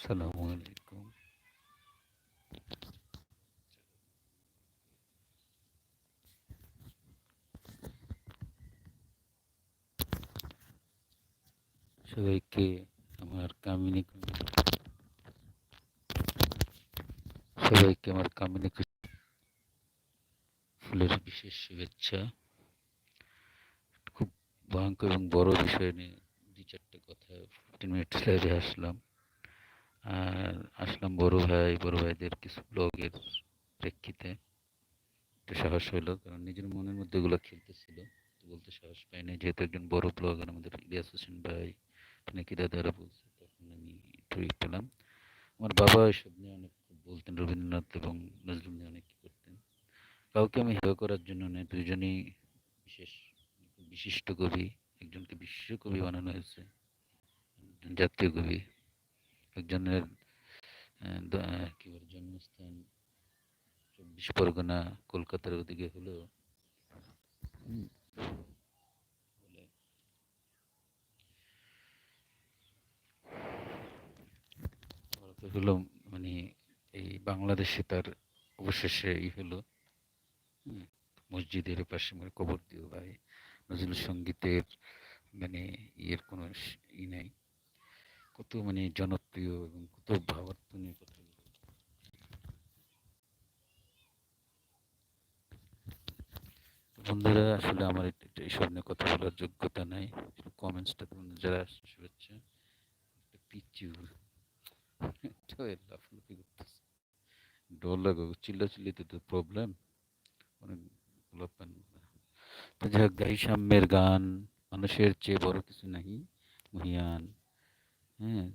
আসসালামু আলাইকুম। সবাইকে আমার কামিনী সবাইকে আমার কামিনী ফুলের বিশেষ শুভেচ্ছা। খুব ভয়ঙ্কর এবং বড় বিষয় নিয়ে দুই চারটে কথা ফিফটিন মিনিট আসলাম। আর আসলাম বড় ভাই, বড় ভাইদের কিছু ব্লগের প্রেক্ষিতে। একটু সাহস হলো কারণ নিজের মনের মধ্যে ওগুলো খেলতেছিল। বলতে সাহস পাইনি যেহেতু একজন বড় ব্লগার, আমাদের ইলিয়াস হোসেন ভাই, নাকি দাদারা বলছে, তখন আমি ই পেলাম। আমার বাবা এসব নিয়ে অনেক বলতেন, রবীন্দ্রনাথ এবং নজরুল নিয়ে অনেক করতেন। কাউকে আমি হেয় করার জন্য নয়, দুজনেই বিশেষ, বিশিষ্ট কবি, একজনকে বিশ্ব কবি বানানো হয়েছে, জাতীয় কবি। একজনের কি বলে, জন্মস্থান, চব্বিশ পরগনা, কলকাতার ওদিকে হলো হলো মানে এই বাংলাদেশে তার অবশেষে ই হলো মসজিদের পাশে মানে কবর দিও ভাই, নজরুল সঙ্গীতের মানে ইয়ের কোনো ই নাই। কত মানে জনপ্রিয় এবং কত ভাবার্থনীয় কথা বন্ধুরা, আসলে আমার এইসব নিয়ে কথা বলার যোগ্যতা নাই। কমেন্টসটা যারা শুভেচ্ছা। করতেছে। ডর লাগো চিল্লা চিল্লিতে তো প্রবলেম অনেক তো যাই হোক গাই সাম্যের গান, মানুষের চেয়ে বড় কিছু নাহি। মহিয়ান। হ্যাঁ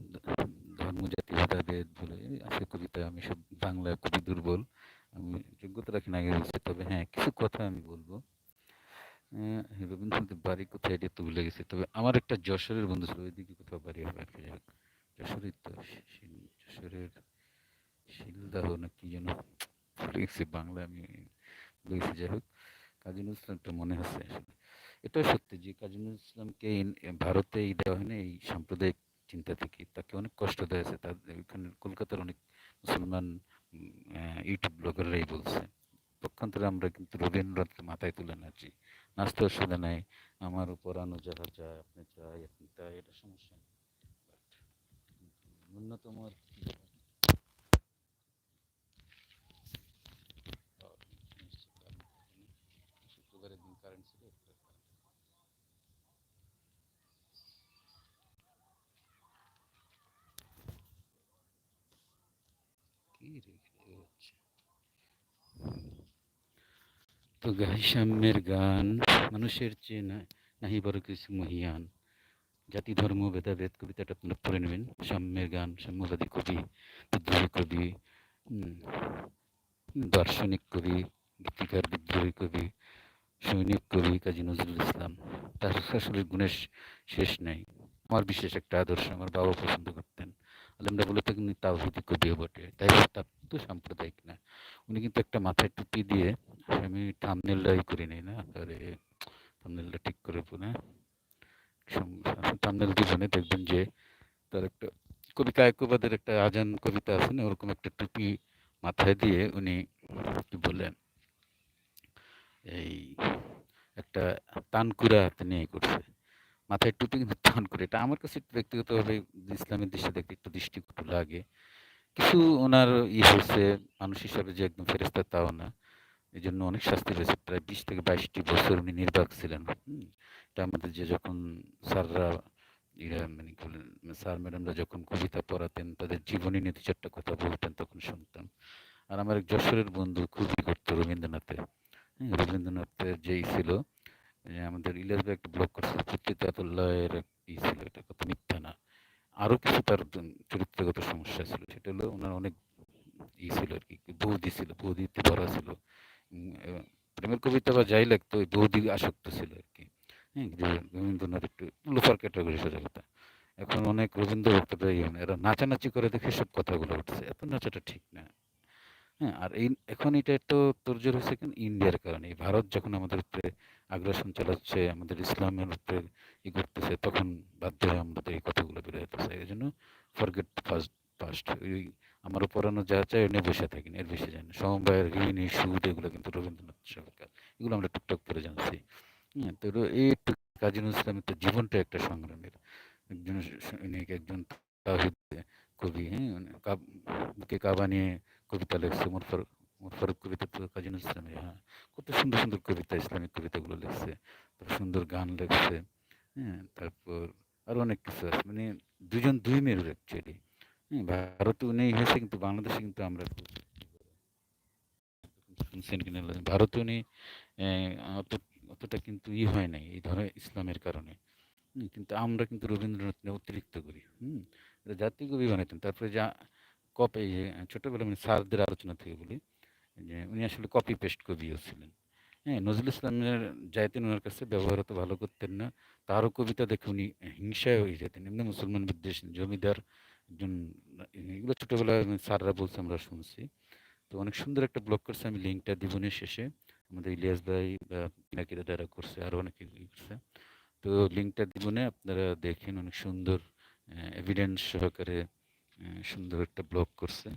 ধর্ম, জাতি, ভেদাভেদ বলে আছে কবিতা আমি সব বাংলায় খুবই দুর্বল। আমি যোগ্যতা রাখি না, আগে বলছি। তবে হ্যাঁ কিছু কথা আমি বলব। রবীন্দ্রনাথের বাড়ি কোথায় এটা তো ভুলে তবে আমার একটা যশোরের বন্ধু ছিল, ওইদিকে কোথাও বাড়ি হবে আর কি যশোরের তো যশোরের শিলদাহ না কি যেন, ভুলে গেছি বাংলা আমি ভুলে গেছি যাই হোক। কাজী নজরুল মনে হচ্ছে আসলে। এটাও সত্যি যে কাজী নজরুল ইসলামকে ভারতে এই দেওয়া হয় না, এই সাম্প্রদায়িক চিন্তা থেকে তাকে অনেক কষ্ট দিয়েছে। তার এখানে কলকাতার অনেক মুসলমান ইউটিউব ব্লগাররাই বলছে, পক্ষান্তরে আমরা কিন্তু রবীন্দ্রনাথকে মাথায় তুলে নাচি। নাচতে অসুবিধা নাই। আমার উপর আনো যারা যায় আপনি চাই, আপনি তাই, এটা সমস্যা ন্যূনতম শুক্রবারের দিন কারেন্ট ছিল তো সাম্যের গান মানুষের চেয়ে নাহি বড় কিছু মহিয়ান। জাতি, ধর্ম ভেদাভেদ কবিতাটা আপনারা পড়ে নেবেন। সাম্যের গান, সাম্যবাদী কবি, বিদ্রোহী কবি দার্শনিক কবি, গীতিকার, বিদ্রোহী কবি, সৈনিক কবি কাজী নজরুল ইসলাম। তার আসলে গুণের শেষ নেই। আমার বিশেষ একটা আদর্শ, আমার বাবা পছন্দ করতেন। আলমরা বলে থাকেন তাওহিদি কবিও বটে, তাই তার তো সাম্প্রদায়িক না। উনি কিন্তু একটা মাথায় টুপি দিয়ে আমি থামনেলটাই করি নাই না আরে থামনেলটা ঠিক করে পুনে থামনেল জীবনে দেখবেন যে তার একটা কবি কায়কবাদের একটা আজান কবিতা আছে না, ওরকম একটা টুপি মাথায় দিয়ে উনি কি বলেন এই একটা তানকুরা হাতে নিয়ে করছে। মাথায় টুপি কিন্তু টান করে। এটা আমার কাছে ব্যক্তিগতভাবে ইসলামের দৃষ্টি দেখতে একটু দৃষ্টিকটু লাগে। কিছু ওনার ই হয়েছে, মানুষ হিসাবে যে একদম ফেরেস্তা তাও না। এই জন্য অনেক শাস্তি হয়েছে প্রায় বিশ থেকে বাইশটি বছর উনি নির্বাক ছিলেন। এটা আমাদের যে যখন স্যাররা মানে স্যার, ম্যাডামরা যখন কবিতা পড়াতেন, তাদের জীবনী নিয়ে চারটা কথা বলতেন, তখন শুনতাম। আর আমার এক যশোরের বন্ধু, খুবই করতো রবীন্দ্রনাথের। রবীন্দ্রনাথের যেই ছিল আমাদের ইলিয়াস ভাই একটা ব্লগ করছিল প্রত্যেকাতুল্লাহের ই ছিল, এটা কথা মিথ্যা না। আরও কিছু তার চরিত্রগত সমস্যা ছিল, সেটা হলো ওনার অনেক ই ছিল আর কি, বৌদি ছিল বৌদিতে ভরা ছিল। প্রেমের কবিতা বা যাই লাগতো, ওই বৌদি আসক্ত ছিল আর কি। হ্যাঁ রবীন্দ্রনাথ একটু লোফার ক্যাটাগরি সোজা কথা এখন অনেক রবীন্দ্র ভক্তরা এরা নাচানাচি করে দেখে সব কথাগুলো উঠছে, এত নাচাটা ঠিক না। হ্যাঁ আর এই, এখন এটা তো জোর হয়েছে কেন? ইন্ডিয়ার কারণে। ভারত যখন আমাদের আগ্রাসন চালাচ্ছে, আমাদের ইসলামের উপরে ই করতেছে, তখন বাধ্য হয়ে আমাদের এই কথাগুলো বেরো এই জন্য ফরগেট ফার্স্ট ফার্স্ট ওই আমারও পড়ানো যা চাই নিয়ে বসে থাকি না এর বেশি জানি সমবায়ের ঋণ সুদ, এগুলো কিন্তু রবীন্দ্রনাথ সরকার, এগুলো আমরা টুকটাক করে জানছি। হ্যাঁ তো এই কাজী নজরুল ইসলামের তো জীবনটা একটা সংগ্রামের। একজন একজন কবি হ্যাঁ কাব- বুকে কাবা নিয়ে কবিতা লিখছে মোর ফারুক কবিতা তো কাজী ইসলামের হ্যাঁ। কত সুন্দর সুন্দর কবিতা ইসলামিক কবিতাগুলো লিখছে। সুন্দর গান লিখছে হ্যাঁ। তারপর আরও অনেক কিছু আছে। মানে দুজন দুই মেরুর অ্যাকচুয়ালি হ্যাঁ ভারতে উনি হয়েছে কিন্তু বাংলাদেশে কিন্তু আমরা শুনছেন কিনা। ভারতে উনি অত অতটা কিন্তু ই হয় নাই এই ধরনের ইসলামের কারণে। হুম, কিন্তু আমরা কিন্তু রবীন্দ্রনাথ অতিরিক্ত করি হুম। জাতীয় কবি বানাইতেন। তারপরে যা কপি ছোটবেলা মানে স্যারদের আলোচনা থেকে বলি যে উনি আসলে কপি পেস্ট কবিও ছিলেন হ্যাঁ নজরুল ইসলামের যাইতেন ওনার কাছে ব্যবহার তো ভালো করতেন না। তারও কবিতা দেখে উনি হিংসায় হয়ে যেতেন। এমনি মুসলমান বিদ্বেষ, জমিদার একজন, এগুলো ছোটবেলায় স্যাররা বলছে, আমরা শুনছি। তো অনেক সুন্দর একটা ব্লগ করছে, আমি লিঙ্কটা দিবনের শেষে। আমাদের ইলিয়াস ভাই বা পিনাকিরা যারা করছে আরও অনেকে করছে। তো লিঙ্কটা দিবনে আপনারা দেখেন অনেক সুন্দর এভিডেন্স সহকারে সুন্দর একটা ব্লগ করছে।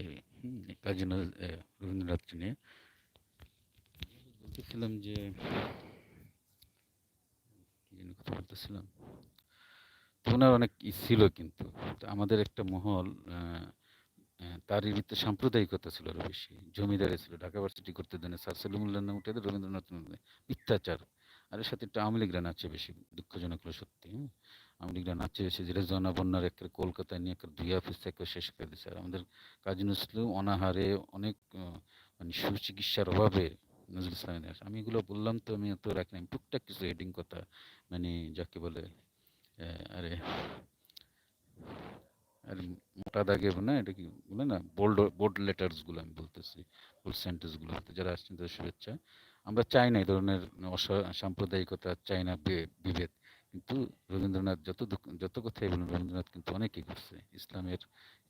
এই কাজী নজ- আহ, রবীন্দ্রনাথ নিয়ে বলতেছিলাম যে কথা বলতেছিলাম। ওনার অনেক ছিল কিন্তু। আমাদের একটা মহল তার আহ, সাম্প্রদায়িকতা ছিল আরও বেশি। জমিদারি ছিল ঢাকা ভার্সিটি করতে দেন স্যার সলিমুল্লাহ নাম উঠে রবীন্দ্রনাথ মিথ্যাচার। আর এর সাথে একটা আওয়ামী লীগরা নাচে বেশি দুঃখজনক হলো সত্যি হ্যাঁ লীগরা নাচে এসে যেটা জনাবন্যার একটা কলকাতায় নিয়ে একটা দুই অফিস থেকে শেষ করে দিচ্ছে আর আমাদের কাজী নজরুল অনাহারে অনেক মানে সুচিকিৎসার অভাবে নজরুল ইসলামের আমি এগুলো বললাম তো আমি তো রাখি না। টুকটাক কিছু হেডিং কথা মানে যাকে বলে আরে, আর মোটা দাগে না, এটা কি বলে না বোল্ড বোল্ড লেটার্সগুলো আমি বলতেছি বোল্ড সেন্টেন্সগুলো যারা আসছেন তাদের শুভেচ্ছা। আমরা চাই না এই ধরনের সাম্প্রদায়িকতা, চাই না বিভেদ। কিন্তু রবীন্দ্রনাথ যত যত কথাই বলুন, রবীন্দ্রনাথ কিন্তু অনেকই করছে। ইসলামের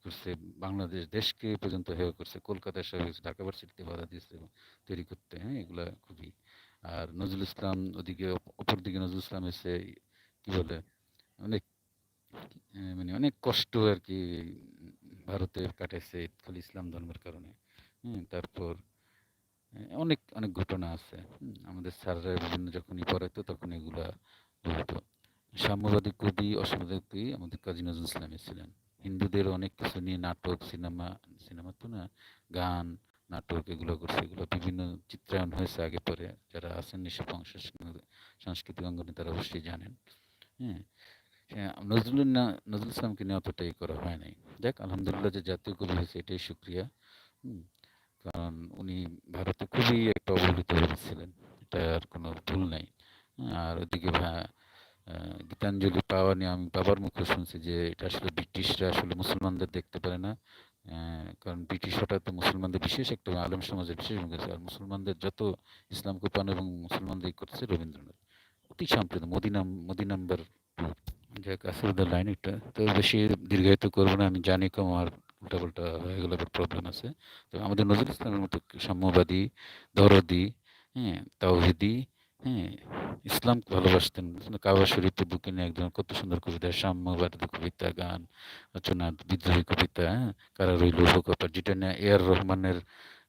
করছে, বাংলাদেশ দেশকে পর্যন্ত হেয় করছে, কলকাতায় সহ হয়েছে ঢাকা ভার্সিটিতে বাধা দিয়েছে তৈরি করতে হ্যাঁ এগুলা খুবই। আর নজরুল ইসলাম ওদিকে অপ- অপর দিকে নজরুল ইসলাম এসে কি বলে, অনেক মানে অনেক কষ্ট আর কি ভারতে কাটাইছে খালি ইসলাম ধর্মের কারণে। তারপর অনেক অনেক ঘটনা আছে। আমাদের স্যাররা বিভিন্ন যখনই পড়াইতো তখন এগুলা বলতো সাম্যবাদী কবি অসাম্যবাদী আমাদের কাজী নজরুল ইসলামী ছিলেন। হিন্দুদের অনেক কিছু নিয়ে নাটক সিনেমা সিনেমা তো না গান নাটক এগুলো করছে এগুলো বিভিন্ন চিত্রায়ন হয়েছে আগে পরে যারা আছেন নিঃস্ব সাংস্কৃতিক অঙ্গনে তারা অবশ্যই জানেন। হ্যাঁ হ্যাঁ, নজরুল না নজরুল ইসলামকে নিয়ে অতটা ই করা হয় নাই। দেখ আলহামদুলিল্লাহ যে জাতীয় কবি হয়েছে এটাই সুক্রিয়া কারণ উনি ভারতে খুবই একটা অবহেলিত হয়েছিলেন এটা আর কোনো ভুল নাই। আর ওদিকে গীতাঞ্জলি পাওয়া নিয়ে আমি বাবার মুখে শুনছি যে এটা আসলে ব্রিটিশরা আসলে মুসলমানদের দেখতে পারে না। কারণ ব্রিটিশ হঠাৎ মুসলমানদের বিশেষ একটা আলম সমাজের বিশেষ ভূমিকা আর মুসলমানদের যত ইসলাম কুপান এবং মুসলমানদের করছে রবীন্দ্রনাথ, অতি সাম্প্রদায়িক মদিনাম মোদি নাম্বার টু। যাক আসলে লাইন একটা। তো বেশি দীর্ঘায়িত করব না, আমি জানি কম আর উল্টাপাল্টা হয়ে গেলে প্রবলেম আছে। তো আমাদের নজরুল ইসলামের মতো সাম্যবাদী, দরদি হ্যাঁ তাওহিদি হ্যাঁ ইসলাম ভালোবাসতেন কাবা শরীফের বুকে নিয়ে একজন কত সুন্দর কবিতা সাম্যবাদী কবিতা গান রচনা বিদ্রোহী কবিতা হ্যাঁ? কারা রইল লোকপার যেটা নিয়ে এ আর রহমানের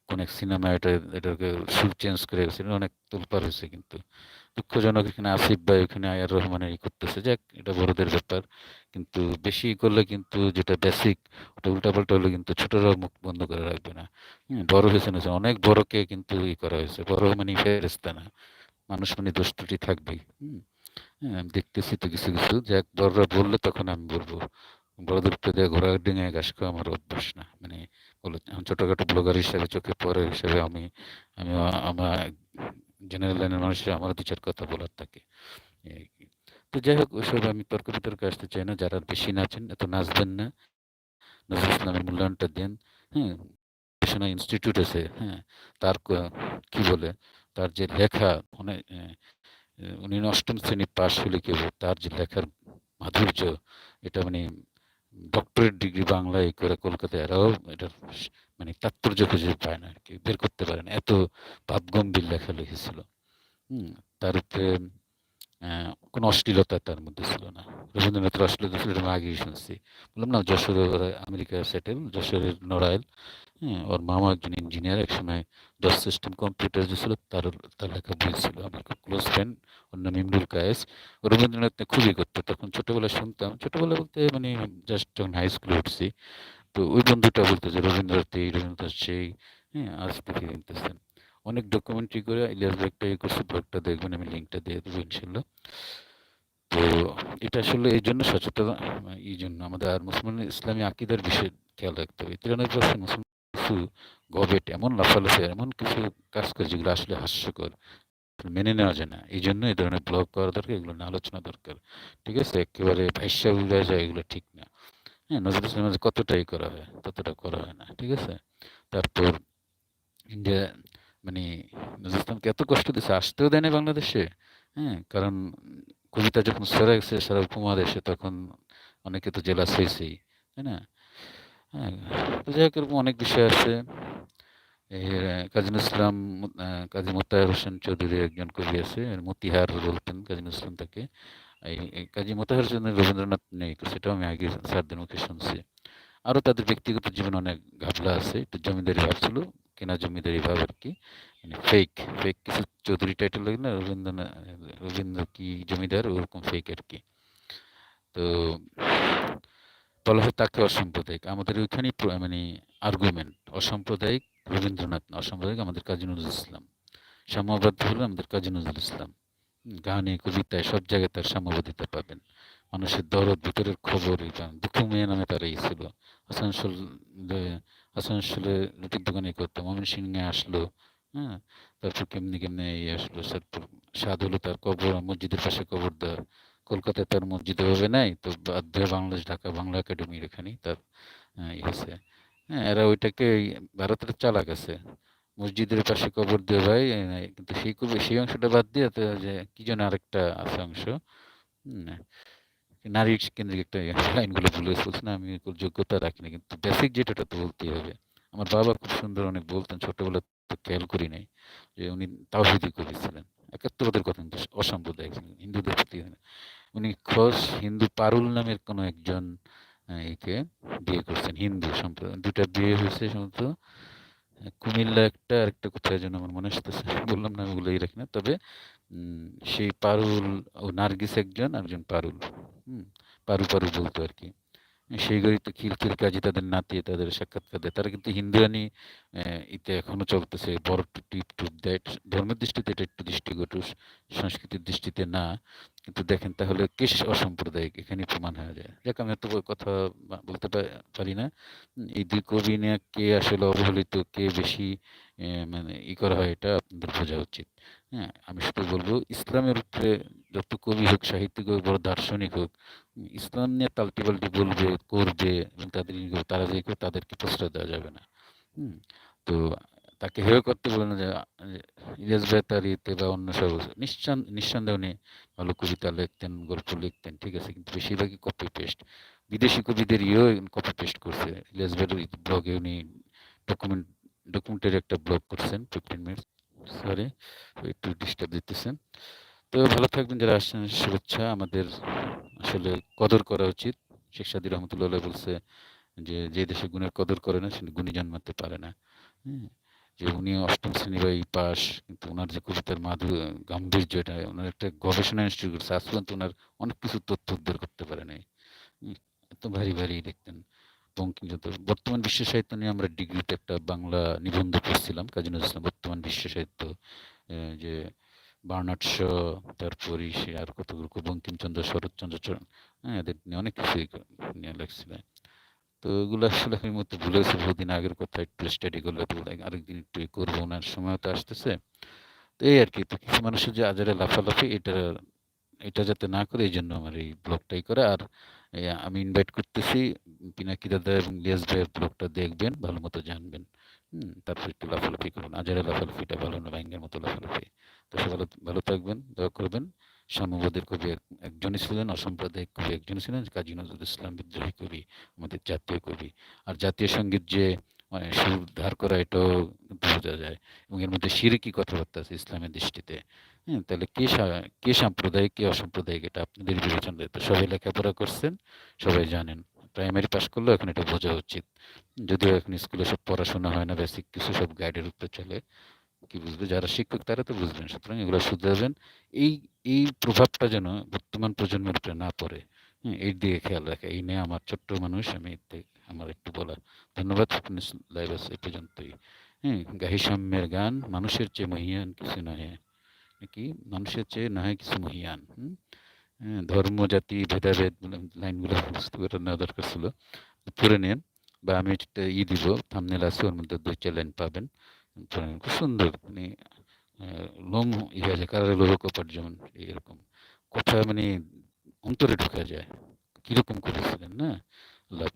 কোন এক সিনেমা এটা এটাকে সুর চেঞ্জ করে গেছিল অনেক তোলপার হয়েছে কিন্তু। দুঃখজনক এখানে আসিফ ভাই ওখানে আয়ার রহমানের ই করতেছে। যাক এটা বড়দের ব্যাপার। কিন্তু বেশি করলে কিন্তু যেটা বেসিক ওটা উল্টাপাল্টা হলে কিন্তু ছোটরাও মুখ বন্ধ করে রাখবে না। হুম, বড় হয়েছে না অনেক বড়কে কিন্তু ই করা হয়েছে। বড় মানে ফেরেস্তা না মানুষ মানে ত্রুটি থাকবেই। হুম। হ্যাঁ আমি দেখতেছি তো কিছু কিছু। যাক বড়রা বললে তখন আমি বলব বড়দের দিয়ে ঘোড়া ডিঙে ঘাস খাওয়া আমার অভ্যাস না। মানে ছোটখাটো ব্লগার হিসাবে চোখে পড়ে হিসাবে আমি আমি আমার জেনারেল লাইনের মানুষের আমার দু চার কথা বলার থাকে। তো যাই হোক ওইসব আমি তর্ক বিতর্কে আসতে চাই না। যারা বেশি নাচেন এত নাচবেন না। নজরুল ইসলামের মূল্যায়নটা দেন। হ্যাঁ ইনস্টিটিউট আছে। হ্যাঁ তার কি বলে? তার যে লেখা মানে উনি অষ্টম শ্রেণি পাশ হলে কেউ তার যে লেখার মাধুর্য, এটা মানে ডক্টরেট ডিগ্রি বাংলায় করে কলকাতায় এরাও এটার মানে তাৎপর্য খুঁজে পায় না আর কি, বের করতে পারে না। এত ভাবগম্ভীর লেখা লিখেছিল। হুম, তার উপরে কোনো অশ্লীলতা তার মধ্যে ছিল না। রবীন্দ্রনাথের অশ্লীলতা ছিল আমি আগেই শুনছি। বললাম, না, যশোরে ওরা আমেরিকা সেটেল যশোরের নড়াইল। হ্যাঁ ওর মামা একজন ইঞ্জিনিয়ার একসময় দশ সিস্টেম কম্পিউটার যে ছিল, তার তার লেখা বই ছিল। আমার খুব ক্লোজ ফ্রেন্ড ওর নাম ইমরুল কায়েস। রবীন্দ্রনাথ খুবই করতো। তখন ছোটবেলায় শুনতাম। ছোটবেলা বলতে মানে জাস্ট যখন হাই স্কুলে উঠছি, তো ওই বন্ধুটা বলতো যে, রবীন্দ্রনাথ এই, রবীন্দ্রনাথ সেই। হ্যাঁ আজ নিতেছেন অনেক ডকুমেন্টারি করে ইলিয়াস ব্যাগটা ইয়ে করছে ব্লগটা দেখবেন, আমি লিঙ্কটা দিয়ে দেবো ইনশাল্লাহ। তো এটা আসলে এই জন্য সচেতন, এই জন্য আমাদের আর মুসলমান ইসলামী আকিদার বিষয়ে খেয়াল রাখতে হবে। তিরানব্বই পার্সেন্ট মুসলমান কিছু গবেট, এমন লাফালাফি, এমন কিছু কাজ করে যেগুলো আসলে হাস্যকর মেনে নেওয়া যায় না। এই জন্য এই ধরনের ব্লগ করা দরকার, এগুলো নিয়ে আলোচনা দরকার। ঠিক আছে? একেবারে ভাইসা উড়ে যায়, এগুলো ঠিক না। হ্যাঁ নজরুল ইসলামের কতটাই করা হয়, ততটা করা হয় না। ঠিক আছে? তারপর ইন্ডিয়া মানে নজরুল ইসলামকে এত কষ্ট দিচ্ছে আসতেও দেয় না বাংলাদেশে হ্যাঁ? কারণ কবিতা যখন সেরা গেছে, সারা উপমহাদেশে তখন অনেকে তো জেলাস হয়েছেই, তাই না? হ্যাঁ যাই হোক, এরকম অনেক বিষয় আছে। এই কাজী ইসলাম কাজী মোতাহার হোসেন চৌধুরী একজন কবি আছে মতিহার বলতেন কাজী ইসলাম তাকে। এই এই কাজী মোতাহার হোসেন রবীন্দ্রনাথ নেই সেটাও আমি আগে স্যারদের মুখে শুনছি। আরও তাদের ব্যক্তিগত জীবনে অনেক ঘাবলা আছে। একটু জমিদারি ভাব ছিল, কেনা জমিদারি ভাব আর কি মানে ফেক ফেক কিছু চৌধুরী টাইটেল লাগে না রবীন্দ্রনাথ রবীন্দ্র কি জমিদার, ওরকম ফেক আর কি তো বলা হয় তাকে অসাম্প্রদায়িক। আমাদের ওইখানেই মানে আর্গুমেন্ট অসাম্প্রদায়িক রবীন্দ্রনাথ, অসাম্প্রদায়িক আমাদের কাজী নজরুল ইসলাম। সাম্যবাদ হলো আমাদের কাজী নজরুল ইসলাম। গানে, কবিতায় সব জায়গায় তার সাম্যবাদিতা পাবেন। মানুষের দরদ ভিতরের খবর পান দুঃখ মেয়ে নামে তারা ছিল। আসানসোল আসানসোলে রুটির দোকানে করতো। ময়মন সিংহে আসলো হ্যাঁ? তারপর কেমনি কেমনি এই আসলো সাতপুর। স্বাদ হলো তার কবর মসজিদের পাশে কবর দেওয়ার। কলকাতায় তার মসজিদ ওভাবে নাই তো বাধ্য বাংলাদেশ ঢাকা বাংলা একাডেমির এখানেই তার হয়েছে। হ্যাঁ এরা ওইটাকে ভারতের চালাক আছে। মসজিদের পাশে কবর দিয়ে ভাই কিন্তু সেই কবর সেই অংশটা বাদ দিয়ে যে কি যেন আরেকটা আছে অংশ। হুম, নারী কেন্দ্রিক একটা লাইনগুলো ভুলে বলছে না, আমি যোগ্যতা রাখিনি, কিন্তু বেসিক যেটা তো বলতেই হবে। আমার বাবা খুব সুন্দর অনেক বলতেন, ছোটবেলা তো খেয়াল করি নাই যে উনি তাওহিদি কবি ছিলেন একাত্তবাদের কথা কিন্তু অসাম্প্রদায়িক হিন্দুদের প্রতি উনি খোস হিন্দু পারুল নামের কোনো একজন একে বিয়ে করছেন, হিন্দু সম্প্রদায় দুটা বিয়ে হয়েছে সম্ভবত। কুমিল্লা একটা আর একটা কোথায় যেন আমার মনে আসতেছে, বললাম না আমি ওগুলোই রাখি না, তবে সেই পারুল ও নার্গিস একজন আর একজন পারুল। পারু পারু বলতো আর কি সেই গরিতে খিলখিল কাজী তাদের নাতি, তাদের সাক্ষাৎকার। দেয় তারা কিন্তু হিন্দুয়ানি ইতে এখনও চলতেছে। বড় টিপ টুপ দেয়। ধর্মের দৃষ্টিতে এটা একটু দৃষ্টিকটু সংস্কৃতির দৃষ্টিতে না। কিন্তু দেখেন তাহলে কেশ অসাম্প্রদায়িক এখানে প্রমাণ হয়ে যায়। যাক, আমি এত কথা বলতে পারি না। এই দুই কবি নিয়ে কে আসলে অবহেলিত, কে বেশি মানে ই করা হয়, এটা আপনাদের বোঝা উচিত। হ্যাঁ আমি শুধু বলব, ইসলামের উপরে যত কবি হোক, সাহিত্যিক হোক, বড় দার্শনিক হোক, ইসলাম নিয়ে পাল্টি বলবে, করবে এবং তাদের তারা যে কেউ তাদেরকে প্রশ্রয় দেওয়া যাবে না। তো তাকে হেয় করতে বলে না যে ইলিয়াস ভাই তার ইতে বা অন্য সব নিঃসন্দ নিঃসন্দেহে উনি ভালো কবিতা লিখতেন, গল্প লিখতেন, ঠিক আছে, কিন্তু বেশিরভাগই কপি পেস্ট বিদেশি কবিদের ইয়েও কপি পেস্ট করছে। ইলিয়াস ভাইয়ের ব্লগে উনি ডকুমেন্ট ডকুমেন্টারি একটা ব্লগ করছেন ফিফটিন মিনিটস সরি একটু ডিস্টার্ব দিতেছেন। তো ভালো থাকবেন যারা আসছেন, শুভেচ্ছা। আমাদের আসলে কদর করা উচিত। শেখ সাদি রহমতুল্লাহ বলছে যে যে দেশে গুণের কদর করে না সে গুণী জন্মাতে পারে না। হ্যাঁ যে উনি অষ্টম শ্রেণি বা এই পাস কিন্তু ওনার যে কবিতার মাধু, গাম্ভীর্য, এটা ওনার একটা গবেষণা ইনস্টিটিউট করছে। আজ পর্যন্ত ওনার অনেক কিছু তথ্য উদ্ধার করতে পারে নাই। এত ভারী ভারী দেখতেন। বঙ্কিমচন্দ্র বর্তমান বিশ্ব সাহিত্য নিয়ে আমরা ডিগ্রিতে একটা বাংলা নিবন্ধ পড়ছিলাম, কাজী নজরুল বর্তমান বিশ্ব সাহিত্য যে বার্নার্ড শ, তারপরে সে আর কতগুলো, বঙ্কিমচন্দ্র, শরৎচন্দ্র হ্যাঁ এদের নিয়ে অনেক কিছু নিয়ে লেখছিলেন। তো ওগুলো আসলে আমি মতো ভুলে গেছি, বহুদিন আগের কথা, একটু স্টাডি করলে তো আরেকদিন একটু করব ওনার সময় তো আসতেছে। তো এই আর কি, তো কিছু মানুষের যে আজারে লাফালাফি, এটা এটা যাতে না করে এই জন্য আমার এই ব্লগটাই করে। আর আমি ইনভাইট করতেছি পিনাকি দাদা এবং লিয়াস ভাইয়ের ব্লগটা দেখবেন, ভালো মতো জানবেন। হুম, তারপর একটু লাফালাফি করুন। আজারে লাফালাফিটা ভালো না ব্যাঙ্গের মতো লাফালাফি তো সে ভালো ভালো থাকবেন, দয়া করবেন। সাম্যবাদের কবি এক- একজনই ছিলেন, অসাম্প্রদায়িক কবি একজনই ছিলেন, কাজী নজরুল ইসলাম বিদ্রোহী কবি, আমাদের জাতীয় কবি। আর জাতীয় সংগীত যে মানে সুর ধার করা, এটাও বোঝা যায়। এবং এর মধ্যে শিরকি কথাবার্তা আছে ইসলামের দৃষ্টিতে? হ্যাঁ তাহলে কে কে সাম্প্রদায়িক, কে অসাম্প্রদায়িক, এটা আপনাদের বিবেচনা সবাই লেখাপড়া করছেন, সবাই জানেন। প্রাইমারি পাস করলেও এখন এটা বোঝা উচিত। যদিও এখন স্কুলে সব পড়াশোনা হয় না বেসিক কিছু সব গাইডের উপরে চলে। কি বুঝবে? যারা শিক্ষক তারা তো বুঝবেন, সুতরাং এগুলো শুধরাবেন। এই এই প্রভাবটা যেন বর্তমান প্রজন্মের উপরে না পড়ে হ্যাঁ এর দিকে খেয়াল রাখে। এই নিয়ে আমার ছোট্ট মানুষ, আমি আমার একটু বলা ধন্যবাদ লাইভ আছে এ পর্যন্তই। হ্যাঁ গাহি সাম্যের গান, মানুষের চেয়ে মহিয়ান কিছু নহে। কি মানুষের চেয়ে না হয় কিছু মহিয়ান, হুম? হ্যাঁ, ধর্ম জাতি ভেদাভেদ লাইনগুলো করে নেওয়া দরকার ছিল। পড়ে নেন বা আমি একটা ই দিব থামনেল আছে ওর মধ্যে দুই চার লাইন পাবেন। খুব সুন্দর। মানে লোম ইয়ে আছে কারও লোহ কপাট যেমন এরকম কথা মানে অন্তরে ঢোকা যায় কীরকম করেছিলেন না? আল্লাহ।